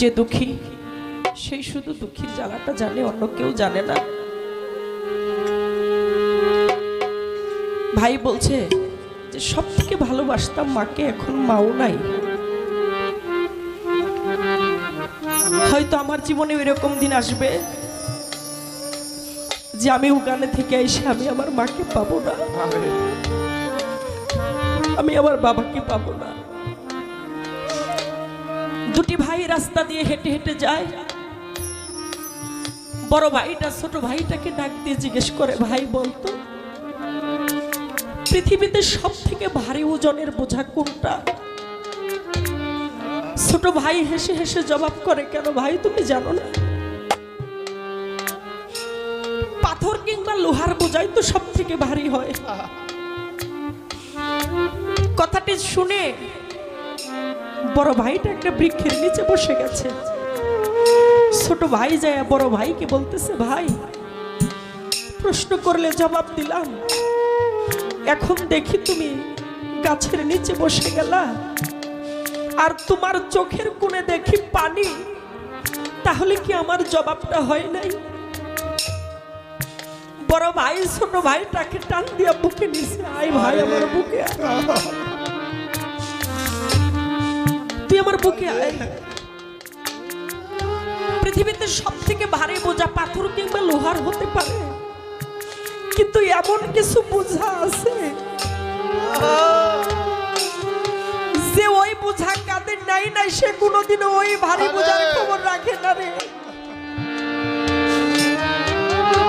যে দুঃখী, সেই শুধু দুঃখীর জ্বালাটা জানে, অন্য কেউ জানে না। ভাই বলছে যে সব থেকে ভালোবাসতাম মাকে, এখন মাও নাই। হয়তো আমার জীবনে এরকম দিন আসবে যে, আমি উগানে থেকে এসে আমি আমার মাকে পাবো না। আমি আমার বাবাকে পাবো না। দুটি রাস্তা দিয়ে হেঁটে হেঁটে যায়। বড় ভাইটা, ছোট ভাইটাকে ডাক দিয়ে জিজ্ঞেস করে, ভাই, বলতো, পৃথিবীতে সব থেকে ভারী ওজনের বোঝা কোনটা? ছোট ভাই হেসে হেসে জবাব করে, কেন ভাই, তুমি জানো না? পাথর কিংবা লোহার বোঝাই তো সব থেকে ভারী হয়। কথাটি শুনে বড় ভাইটা একটা বৃক্ষের নিচে বসে গেছে। ছোট ভাই যায় বড় ভাইকে বলতেছে, ভাই, প্রশ্ন করলে জবাব দিলাম। এখন দেখি তুমি গাছের নিচে বসে গেলা। আর তোমার চোখের কোণে দেখি পানি। তাহলে কি আমার জবাবটা হয় নাই? বড় ভাই, ছোট ভাইটাকে টান দিয়া বুকে নিছে, আয় ভাই, আমার বুকে। তুই আমার বুকে পৃথিবীতে সব থেকে ভারী বোঝা পাথর কিংবা লোহার হতে পারে? কিন্তু এমন কিছু বোঝা আছে যে ওই বোঝা কাদের নাই নাই সে কোনোদিনও ওই ভারী বোঝার খবর রাখে না রে।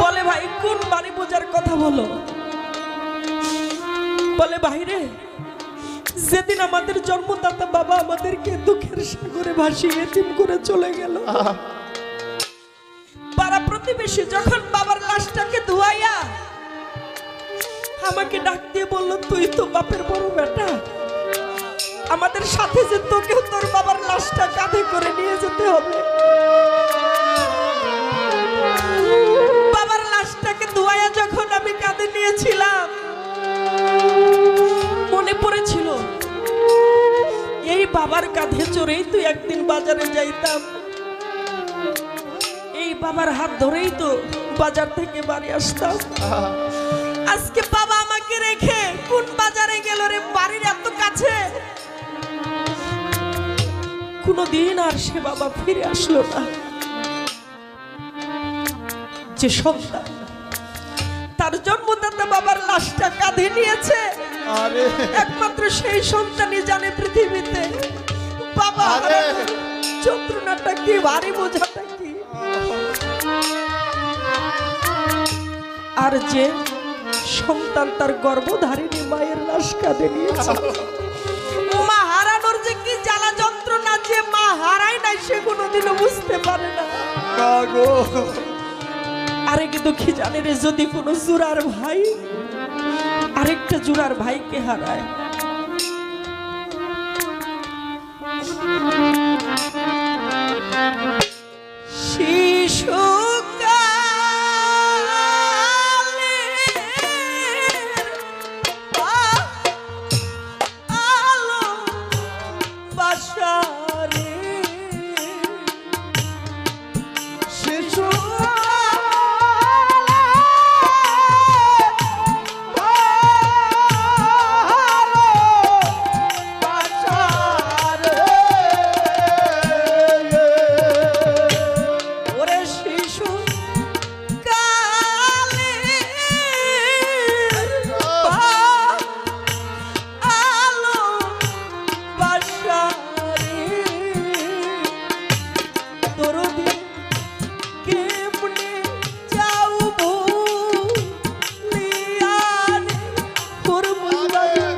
বলে, ভাই, কোন ভারী বোঝার কথা বলো? বলে ভাইরে যেদিন আমাদের জন্মদাতা বাবা আমাদেরকে দুঃখের সাগরে ভাসিয়ে এতিম করে চলে গেল। পাড়া প্রতিবেশী যখন বাবার লাশটাকে ধুয়াইয়া আমাকে ডাক দিয়ে বলল, তুই তো বাপের বড় বেটা। আমাদের সাথে যে তোকেও তোর বাবার লাশটা কাঁধে করে নিয়ে যেতে হবে। বাবার লাশটাকে ধুয়াইয়া যখন আমি কাঁধে নিয়েছিলাম মনে পড়েছিল, এই বাবার কাঁধে চড়েই তো একদিন বাজারে যাইতাম। এই বাবার হাত ধরেই তো বাজার থেকে বাড়ি আসতাম। আজকে বাবা আমাকে রেখে কোন বাজারে গেল রে? বাড়ির এত কাছে। কোনদিন আর সে বাবা ফিরে আসলো না। যে সন্তান, তার জন্মদাতা বাবার লাশটা কাঁধে নিয়েছে। একমাত্র সেই সন্তানই জানে পৃথিবীতে। বাবা যন্ত্রণাটা কি ভারী বোঝাটা কি? আর যে সন্তান তার গর্ভধারিণী মায়ের লাশ কাঁধে নিয়েছে। মা হারানোর যে কি জ্বালা যন্ত্রণা যে মা হারায় নাই সে কোনোদিনও বুঝতে পারে না। আরে আরেক দুঃখী জানে রে যদি কোনো জুরার ভাই আরেকটা জুড়ার ভাইকে হারায়। Aleluia.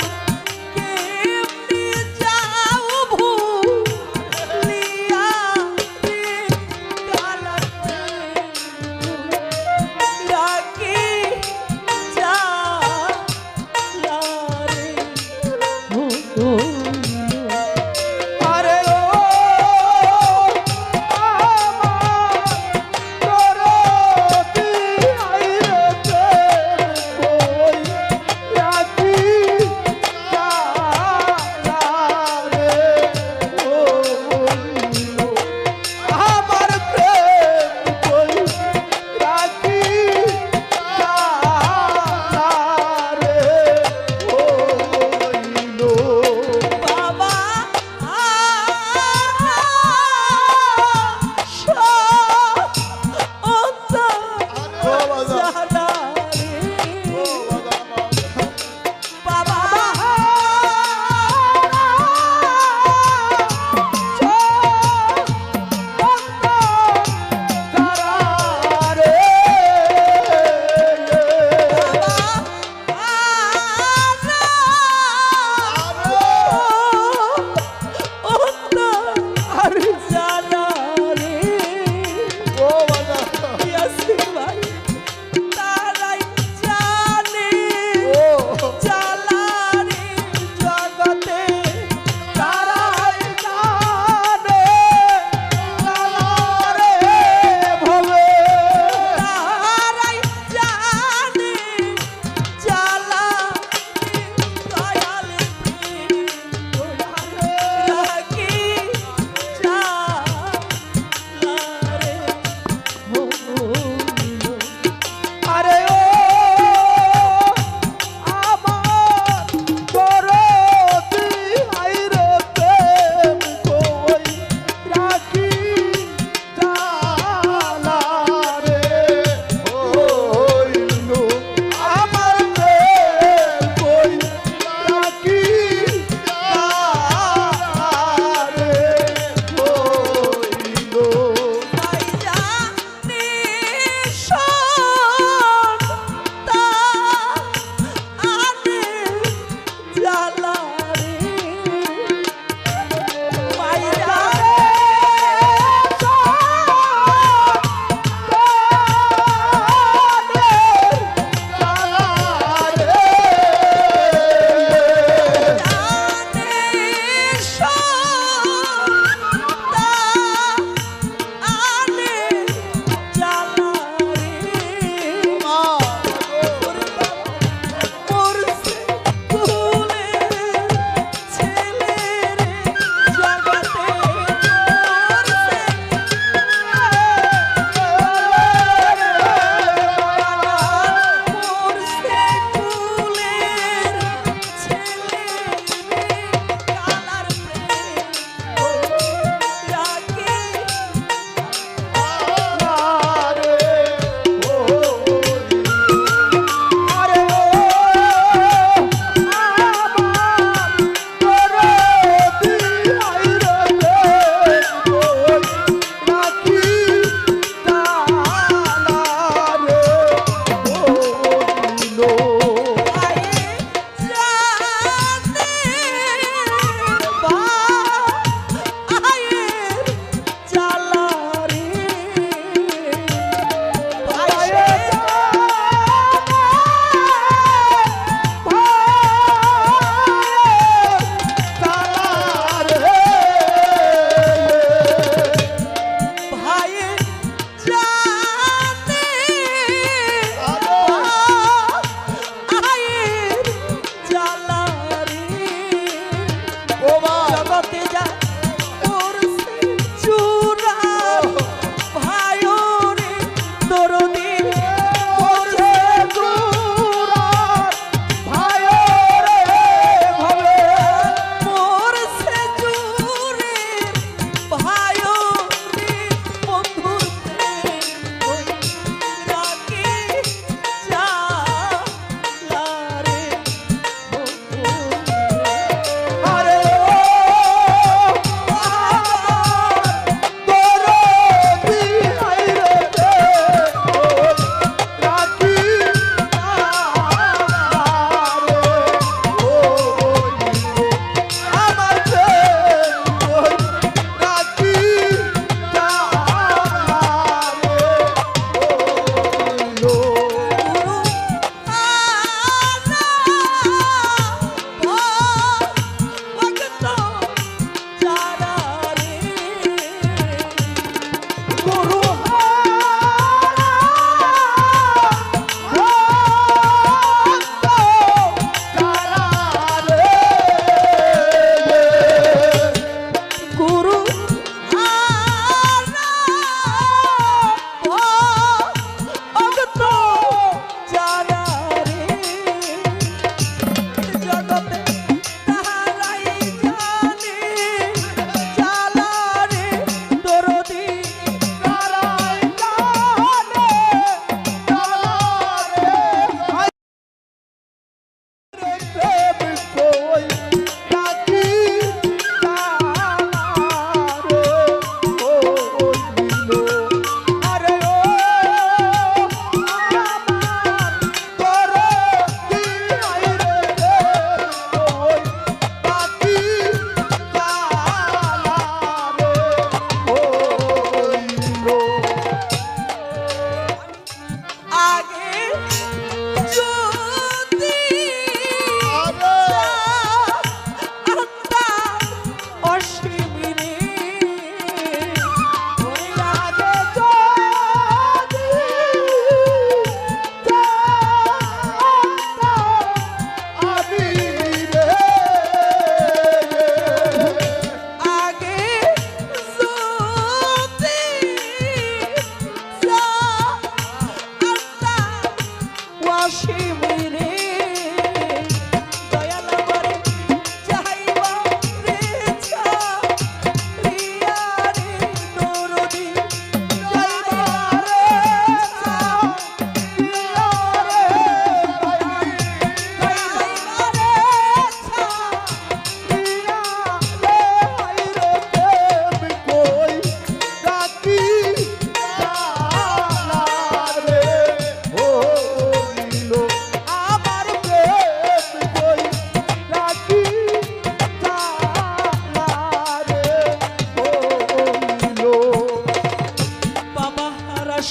অসীমিরে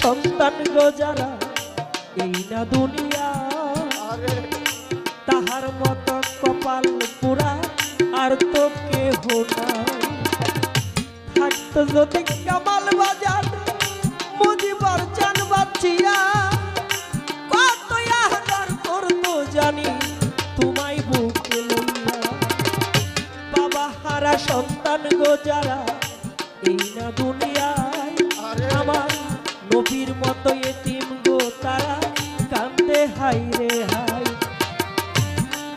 সন্তান গো যারা এই না দুনিয়া। তাহার মতো কপাল পুরা আর তো কেহ নাই। থাকতো যদি কামাল বাজার মুজিবর চান বাচ্চিয়া কত আদর করতো জানি তোমায় বুকে লইয়া। বাবা হারা সন্তান গো যারা এই না। আমার নবীর মতো এতিম গো তারা কান্দে হাই রে হাই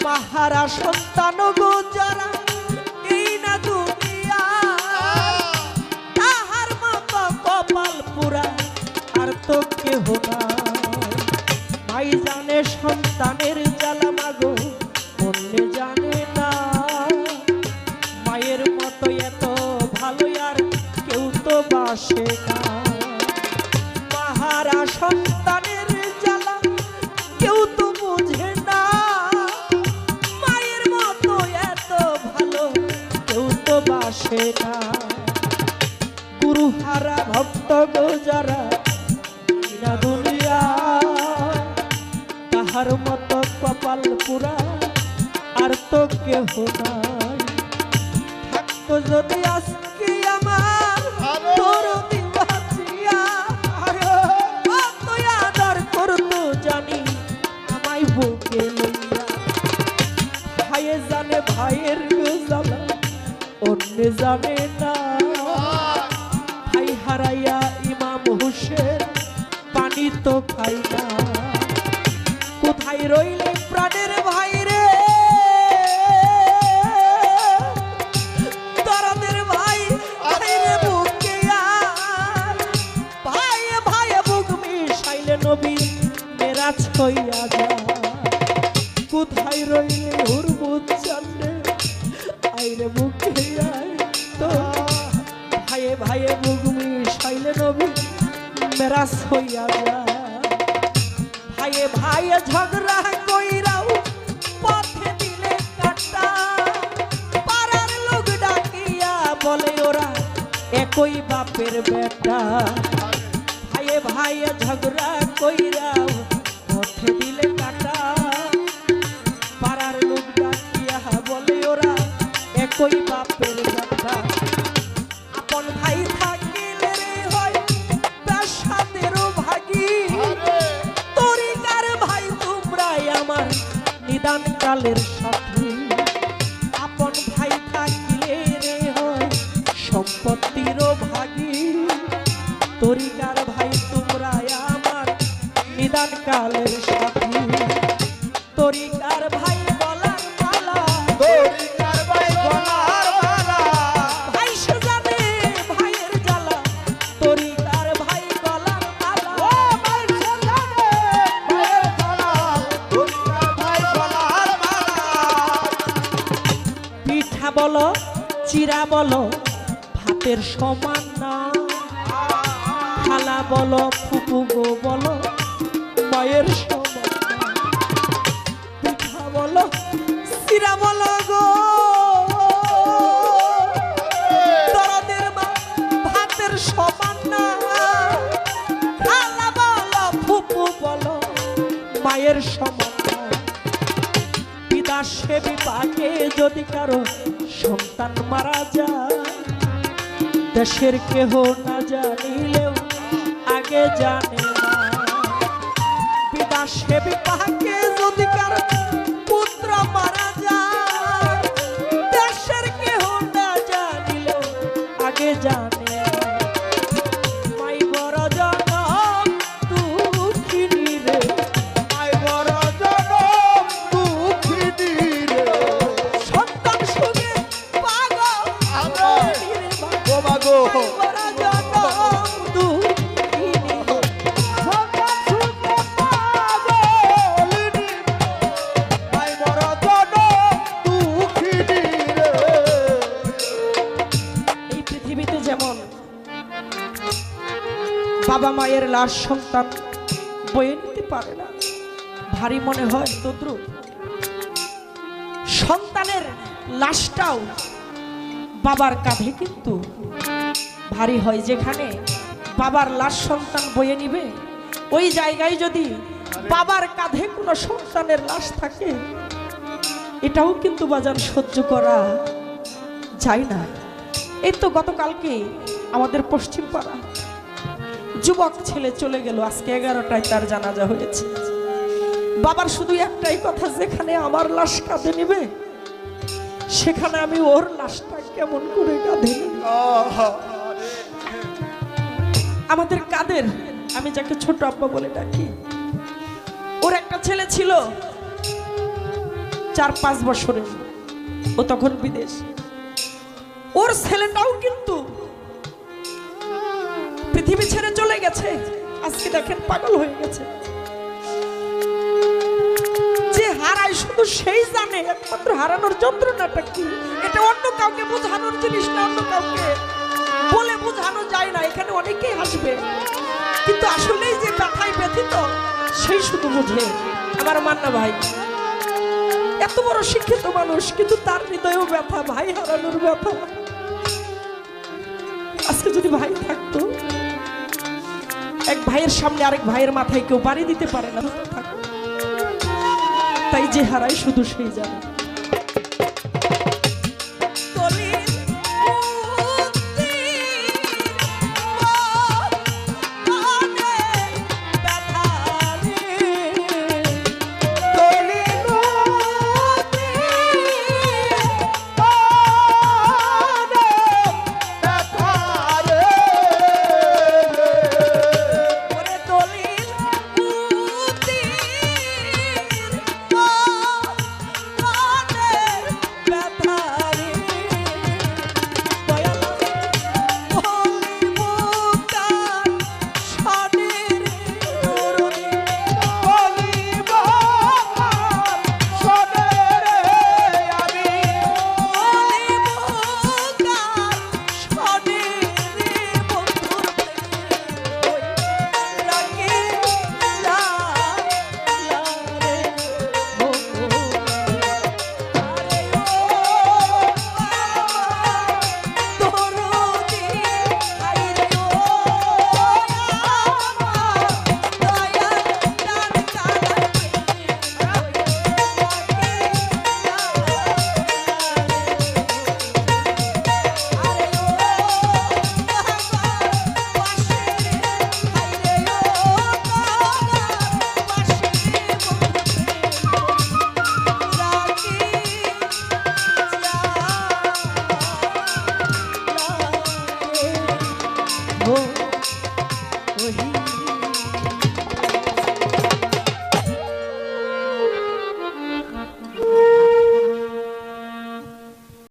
মাহারা সন্তান গো যারা, এই না দুনিয়া। তাহার মতো কপাল পুরা, আর তো কেহ নাই। ভাই জানে সন্তানের জ্বালা গুরুহারা ভক্ত গো যারা তাহার মতো কপাল পুরা আর তো কেহ নাই। থাকতো যদি আজকে আমার তোর আদর করতো জানি আমায় বুকে ভাইয়ে জানে ভাইয়ের জ্বালা অন্য জানে রইলে বেটা। ভাইয়ে ভাইয়ে ঝগড়া কইরাও পথে দিলে কাটা। পাড়ার লোক ডাকিয়া বলে ওরা একই বাপের বেটা আপন ভাই থাকিলে হয় প্রাসাদেরও ভাগী। তরিকার ভাই তোমরাই আমার নিদান কালের সাথী। তরিকার ভাই তোমরা আমার নিদান কালের সাথী। তরিকার ভাই বলার মালা। দড়িকার ভাই মালা। ভাই সাজানে ভাইয়ের জ্বালা। তরিকার ভাই গলার মালা। ও ভাই সাজানে ভাইয়ের গলা দড়িকার ভাই গলার মালা। পিঠা বলো চিরা বলো ভাতের সমান বলো ফুপু গো বলো, মায়ের পিঠা বলো চিরা বলো গো। মায়ের সমান সেবী পাকে যদি কারও সন্তান মারা যায়, দেশের কেহ না জানিলেও আগে জানে না। বিদাস সেবী পাকে লাশ সন্তান বয়ে নিতে পারে না। ভারী মনে হয় তদ্রুপ সন্তানের লাশটাও বাবার কাঁধে কিন্তু ভারী হয় যেখানে বাবার লাশ সন্তান বয়ে নিবে। ওই জায়গায় যদি বাবার কাঁধে কোনো সন্তানের লাশ থাকে, এটাও কিন্তু বাজার সহ্য করা যায় না। এই তো গতকালকে আমাদের পশ্চিম পাড়া যুবক ছেলে চলে গেল, আজকে এগারোটায় তার জানাজা হয়েছে। বাবার শুধু একটাই কথা, যেখানে আমার লাশ কাঁধে নিবে, সেখানে আমি ওর লাশটা কেমন করে কাঁধে আমাদের কাদের, আমি যাকে ছোট আব্বা বলে ডাকি। ওর একটা ছেলে ছিল, চার পাঁচ বছরের। ও তখন বিদেশ। ওর ছেলেটাও কিন্তু পৃথিবী ছেড়ে গেছে। আজকে দেখেন পাগল হয়ে গেছে। যে হারায়, শুধু সেই জানে, একমাত্র হারানোর যন্ত্রণাটা কি? এটা অন্য কাউকে বোঝানোর জিনিস না, অন্য কাউকে বলে বোঝানো যায় না। এখানে অনেকেই হাসবে। কিন্তু আসলেই যে ব্যথায় ব্যথিত, সেই শুধু বুঝে। আমার মান্না ভাই, এত বড় শিক্ষিত মানুষ, কিন্তু তার হৃদয়েও ব্যথা, ভাই হারানোর ব্যথা। আজকে যদি ভাই থাকতো এক ভাইয়ের সামনে আরেক ভাইয়ের মাথায় কেউ বাড়ি দিতে পারে না। তাই যে হারায় শুধু সেই জানে।